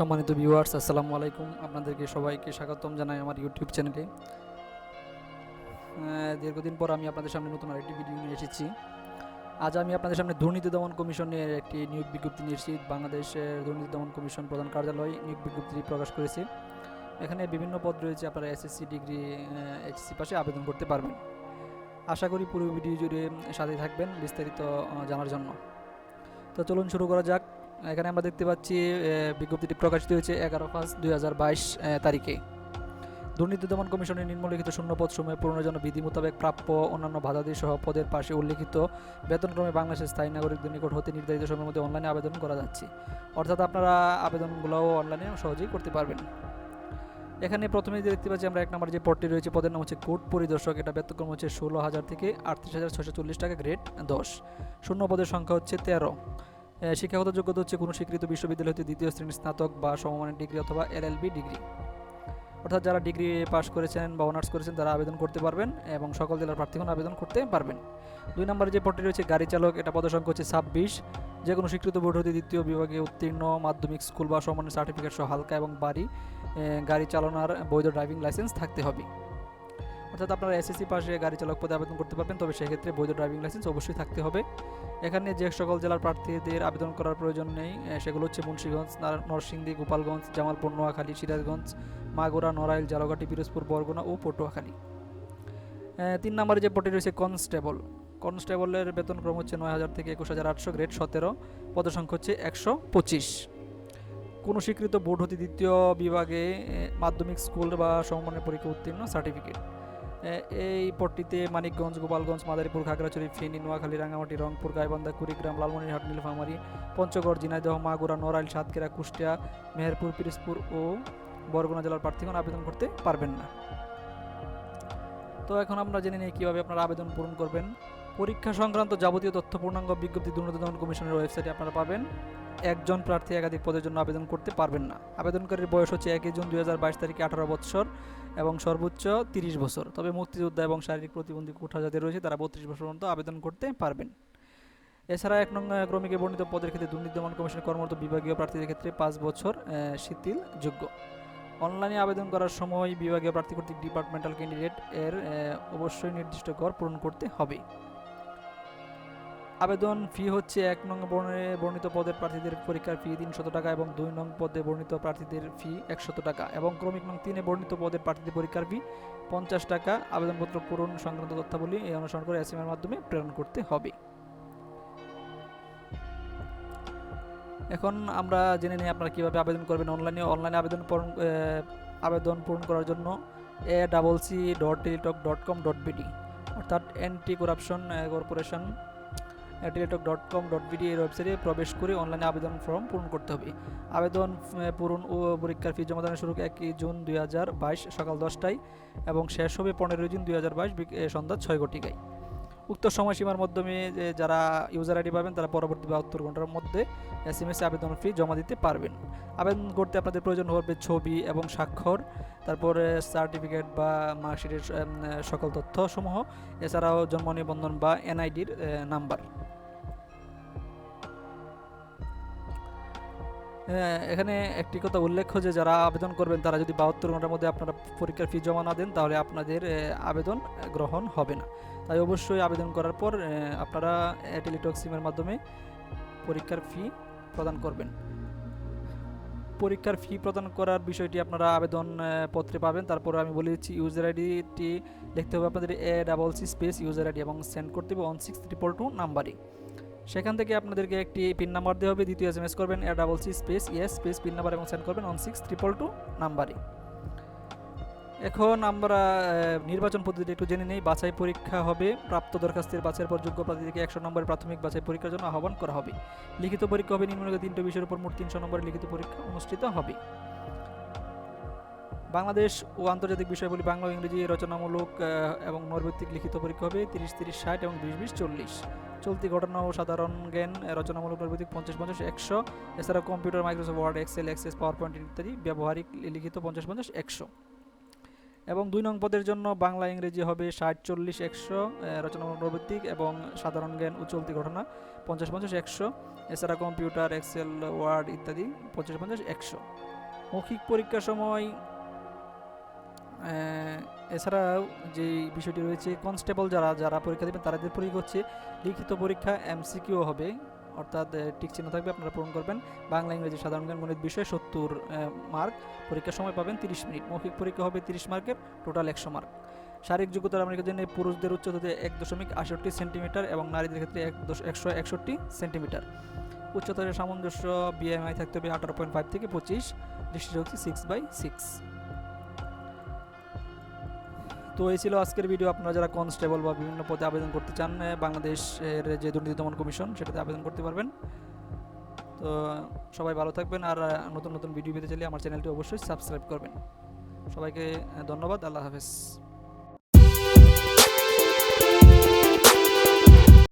সম্মানিত ভিউয়ার্স আসসালামু আলাইকুম। আপনাদেরকে সবাইকে স্বাগতম জানাই আমার ইউটিউব চ্যানেলে দীর্ঘদিন পর আমি আপনাদের সামনে নতুন আরেকটি ভিডিও নিয়ে এসেছি। আজ আমি আপনাদের সামনে দুর্নীতি দমন কমিশনের একটি নিয়োগ বিজ্ঞপ্তি নিয়ে এসেছি। বাংলাদেশের দুর্নীতি দমন কমিশন প্রধান কার্যালয় নিয়োগ বিজ্ঞপ্তি প্রকাশ করেছে। এখানে বিভিন্ন পদ রয়েছে, আপনারা এসএসসি ডিগ্রি এইচএসসি পাশে আবেদন করতে পারবেন। আশা করি পুরো ভিডিও জুড়ে সাথে থাকবেন বিস্তারিত জানার জন্য। তো চলুন শুরু করা যাক। এখানে আমরা দেখতে পাচ্ছি বিজ্ঞপ্তিটি প্রকাশিত হয়েছে এগারো পাঁচ দুই তারিখে। দুর্নীতি দমন কমিশনের নিম্নলিখিত শূন্যপদ সময় পূরণের জন্য বিধি মোতাবেক প্রাপ্য অন্যান্য বাধাদি সহ পদের পাশে উল্লিখিত বেতনক্রমে বাংলাদেশের স্থায়ী নাগরিকদের নিকট হতে নির্ধারিত সময়ের মধ্যে অনলাইনে আবেদন করা যাচ্ছে। অর্থাৎ আপনারা আবেদনগুলোও অনলাইনে সহজেই করতে পারবেন। এখানে প্রথমে যে দেখতে পাচ্ছি আমরা এক নম্বর যে পদটি রয়েছে, পদের নাম হচ্ছে কোর্ট পরিদর্শক। এটা বেতনক্রম হচ্ছে ষোলো হাজার থেকে আটত্রিশ হাজার ছশো চল্লিশ টাকা গ্রেড দশ। শূন্য পদের সংখ্যা হচ্ছে তেরো। শিক্ষাগত যোগ্যতা হচ্ছে কোনো স্বীকৃত বিশ্ববিদ্যালয় হতে দ্বিতীয় শ্রেণির স্নাতক বা সমমানের ডিগ্রি অথবা এলএলবি ডিগ্রি। অর্থাৎ যারা ডিগ্রি পাস করেছেন বা অনার্স করেছেন, তারা আবেদন করতে পারবেন এবং সকল জেলার প্রার্থীগণ আবেদন করতে পারবেন। দুই নম্বরে যে পদটি রয়েছে, গাড়ি চালক, এটা পদসংখ্যা হচ্ছে ছাব্বিশ। যে কোনো স্বীকৃত বোর্ড হতে দ্বিতীয় বিভাগে উত্তীর্ণ, মাধ্যমিক স্কুল বা সমানের সার্টিফিকেট সহ হালকা এবং বাড়ি গাড়ি চালানোর বৈধ ড্রাইভিং লাইসেন্স থাকতে হবে। অর্থাৎ আপনারা এসএসসি পাশে গাড়ি চালক পদে আবেদন করতে পারবেন, তবে সেক্ষেত্রে বৈধ ড্রাইভিং লাইসেন্স অবশ্যই থাকতে হবে। এখানে যে সকল জেলার প্রার্থীদের আবেদন করার প্রয়োজন নেই সেগুলো হচ্ছে মুন্সিগঞ্জ, নার- নরসিংদী, গোপালগঞ্জ, জামালপুর, নোয়াখালী, সিরাজগঞ্জ, মাগুরা, নড়াইল, জালগাটি, পিরোজপুর, বরগুনা ও পটুয়াখালী। তিন নম্বরে যে পটি রয়েছে কনস্টেবল। কনস্টেবলের বেতন ক্রম হচ্ছে নয় হাজার থেকে একুশ হাজার আটশো, গ্রেড সতেরো, পদসংখ্যা হচ্ছে একশো পঁচিশ। কোনো স্বীকৃত বোর্ড হতে দ্বিতীয় বিভাগে মাধ্যমিক স্কুল বা সমমানের পরীক্ষা উত্তীর্ণ সার্টিফিকেট। এই পট্টিতে মানিকগঞ্জ, গোপালগঞ্জ, মাদারীপুর, খাগড়াছড়ি, ফেনী, নোয়াখালী রাঙামাটি রংপুর, গাইবান্ধা, কুড়িগ্রাম, লালমনিরহাট, নীলফামারী, পঞ্চগড়, ঝিনাইদহ, মাগুরা, নড়াইল, সাতক্ষীরা, কুষ্টিয়া, মেহেরপুর, পিরিজপুর ও বরগুনা জেলার প্রার্থীগণ আবেদন করতে পারবেন না। তো এখন আমরা জেনে নিই কীভাবে আপনারা আবেদন পূরণ করবেন। পরীক্ষা সংক্রান্ত যাবতীয় তথ্য, পূর্ণাঙ্গ বিজ্ঞপ্তি, দুর্নীতি দমন কমিশনের ওয়েবসাইটে আপনারা পাবেন। একজন প্রার্থী একাধিক পদের জন্য আবেদন করতে পারবেন না। আবেদনকারীর বয়স হচ্ছে একই জুন দুই তারিখে আঠারো বছর এবং সর্বোচ্চ তিরিশ বছর। তবে মুক্তিযোদ্ধা এবং শারীরিক প্রতিবন্ধী কোঠা যাদের রয়েছে, তারা বত্রিশ বছর পর্যন্ত আবেদন করতে পারবেন। এছাড়া এক নং ক্রমিকে বর্ণিত পদের ক্ষেত্রে দুর্নীতি দমন কমিশনের কর্মরত বিভাগীয় প্রার্থীদের ক্ষেত্রে পাঁচ বছর শিথিল যোগ্য অনলাইনে আবেদন করার সময় বিভাগীয় প্রার্থী কর্তৃক ডিপার্টমেন্টাল ক্যান্ডিডেট এর অবশ্যই নির্দিষ্ট কর পূরণ করতে হবে। আবেদন ফি হচ্ছে এক নং বর্ণে বর্ণিত পদের প্রার্থীদের পরীক্ষার ফি তিনশত টাকা এবং দুই নং পদে বর্ণিত প্রার্থীদের ফি একশত টাকা এবং ক্রমিক নং তিনে বর্ণিত পদের প্রার্থীদের পরীক্ষার ফি পঞ্চাশ টাকা। আবেদনপত্র পূরণ সংক্রান্ত তথ্যাবলী এই অনুসরণ করে এস এর মাধ্যমে প্রেরণ করতে হবে। এখন আমরা জেনে নিই আপনারা কীভাবে আবেদন করবেন অনলাইনে। অনলাইনে আবেদন পূরণ আবেদন পূরণ করার জন্য A double C dot Teletalk dot com dot BD অর্থাৎ anti corruption corporation Teletalk dot com dot BD এর ওয়েবসাইটে প্রবেশ করে অনলাইনে আবেদন ফর্ম পূরণ করতে হবে। আবেদন পূরণ ও পরীক্ষার ফি জমা দানের শুরু একই জুন দুই হাজার বাইশ সকাল দশটায় এবং শেষ হবে পনেরোই জুন দুই হাজার বাইশ সন্ধ্যা ছয় ঘটিকায়। উক্ত সময়সীমার মাধ্যমে যারা ইউজার আইডি পাবেন, তারা পরবর্তী বাহাত্তর ঘণ্টার মধ্যে এস এম এস আবেদন ফি জমা দিতে পারবেন। আবেদন করতে আপনাদের প্রয়োজন হবে ছবি এবং স্বাক্ষর, তারপরে সার্টিফিকেট বা মার্কশিটের সকল তথ্যসমূহ, এছাড়াও জন্ম নিবন্ধন বা এনআইডির নাম্বার এখানে একটি কথা উল্লেখ্য যে যারা আবেদন করবেন, তারা যদি বাহাত্তর ঘণ্টার মধ্যে আপনারা পরীক্ষার ফি জমা না দেন, তাহলে আপনাদের আবেদন গ্রহণ হবে না। তাই অবশ্যই আবেদন করার পর আপনারা টেলিটক সিমের মাধ্যমে পরীক্ষার ফি প্রদান করবেন। পরীক্ষার ফি প্রদান করার বিষয়টি আপনারা আবেদন পত্রে পাবেন। তারপর আমি বলে দিচ্ছি ইউজার আইডিটি লিখতে হবে আপনাদের A double C space user ID এবং সেন্ড করতে হবে ওয়ান সিক্স ট্রিপল টু নাম্বারে সেখান থেকে আপনাদেরকে একটি পিন নাম্বার দেওয়া হবে, দ্বিতীয় এস এম এস করবেন, A double C space yes space PIN number এবং সেন্ড করবেন ওয়ান সিক্স ট্রিপল টু নাম্বারে। এখন আমরা নির্বাচন পদ্ধতি একটু জেনে নেই, বাছাই পরীক্ষা হবে, প্রাপ্ত দরখাস্তের বাছাইয়ের পর যোগ্য প্রার্থীদেরকে একশো নম্বরের প্রাথমিক বাছাই পরীক্ষার জন্য আহ্বান করা হবে। লিখিত পরীক্ষা হবে, নিম্নলিখিত তিনটে বিষয়ের উপর মোট তিনশো নম্বরের লিখিত পরীক্ষা অনুষ্ঠিত হবে। বাংলাদেশ ও আন্তর্জাতিক বিষয়গুলি বাংলা ইংরেজি রচনামূলক এবং নৈর্ভিত্তিক লিখিত পরীক্ষা হবে তিরিশ তিরিশ, ষাট এবং বিশ বিশ, চল্লিশ। চলতি ঘটনা ও সাধারণ জ্ঞান রচনামূলক নৈর্ভিত্তিক পঞ্চাশ পঞ্চাশ, একশো। এছাড়া computer, Microsoft, Word, Excel Access PowerPoint ইত্যাদি ব্যবহারিক লিখিত পঞ্চাশ পঞ্চাশ, একশো। এবং দুই নং পদের জন্য বাংলা, ইংরেজি হবে ষাট, চল্লিশ, একশো রচনামূলক নৈর্ভিত্তিক এবং সাধারণ জ্ঞান ও চলতি ঘটনা পঞ্চাশ পঞ্চাশ, একশো। এছাড়া কম্পিউটার, এক্সেল, ওয়ার্ড ইত্যাদি পঞ্চাশ পঞ্চাশ, একশো। মৌখিক পরীক্ষার সময় এছাড়াও যে বিষয়টি রয়েছে কনস্টেবল যারা যারা পরীক্ষা দেবেন তাদের পরীক্ষা হচ্ছে লিখিত পরীক্ষা এমসিকিউ হবে। অর্থাৎ টিক চিহ্ন থাকবে, আপনারা পূরণ করবেন। বাংলা, ইংরেজি, সাধারণ জ্ঞান, গণিত বিষয়ে সত্তর মার্ক পরীক্ষার সময় পাবেন তিরিশ মিনিট। মৌখিক পরীক্ষা হবে তিরিশ মার্কের টোটাল একশো মার্ক শারীরিক যোগ্যতার আমাদের জন্য পুরুষদের উচ্চতা এক দশমিক আষট্টি সেন্টিমিটার এবং নারীদের ক্ষেত্রে এক দশ, একশো একষট্টি সেন্টিমিটার। উচ্চতার সামঞ্জস্য বিএমআই থাকতে হবে আঠারো পয়েন্ট ফাইভ থেকে পঁচিশ। দৃষ্টিশক্তি সিক্স বাই সিক্স তো এই ছিল আজকের ভিডিও আপনারা যারা কনস্টেবল বা বিভিন্ন পদে আবেদন করতে চান বাংলাদেশের যে দুর্নীতি দমন কমিশন সেটাতে আবেদন করতে পারবেন। তো, সবাই ভালো থাকবেন আর নতুন নতুন ভিডিও পেতে চাইলে আমার চ্যানেলটি অবশ্যই সাবস্ক্রাইব করবেন। সবাইকে ধন্যবাদ। আল্লাহ হাফেজ।